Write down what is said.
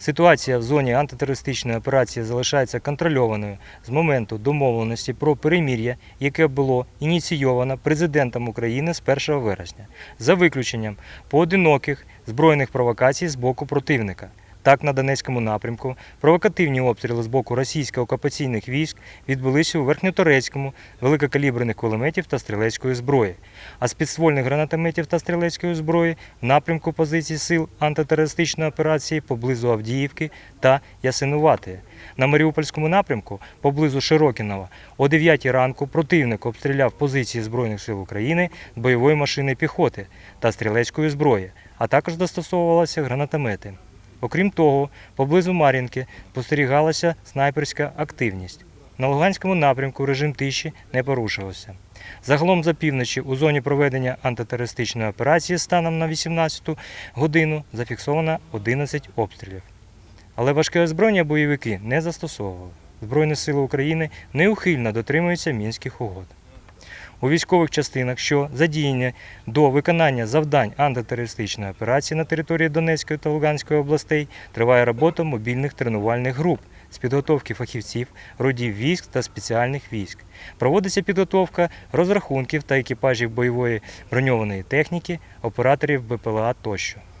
Ситуація в зоні антитерористичної операції залишається контрольованою з моменту домовленості про перемір'я, яке було ініційовано президентом України з 1 вересня, за виключенням поодиноких збройних провокацій з боку противника. Так, на Донецькому напрямку провокативні обстріли з боку російських окупаційних військ відбулися у Верхньоторецькому, великокаліберних кулеметів та стрілецької зброї. А з підствольних гранатометів та стрілецької зброї в напрямку позицій сил антитерористичної операції поблизу Авдіївки та Ясинуватої. На Маріупольському напрямку, поблизу Широкінова, о 9 ранку противник обстріляв позиції Збройних сил України з бойової машини піхоти та стрілецької зброї, а також застосовувалися гранатомети. Окрім того, поблизу Мар'їнки спостерігалася снайперська активність. На Луганському напрямку режим тиші не порушувався. Загалом за півночі у зоні проведення антитерористичної операції станом на 18 годину зафіксовано 11 обстрілів. Але важке озброєння бойовики не застосовували. Збройні сили України неухильно дотримуються мінських угод. У військових частинах, що задіяні до виконання завдань антитерористичної операції на території Донецької та Луганської областей, триває робота мобільних тренувальних груп з підготовки фахівців, родів військ та спеціальних військ. Проводиться підготовка розрахунків та екіпажів бойової броньованої техніки, операторів БПЛА тощо.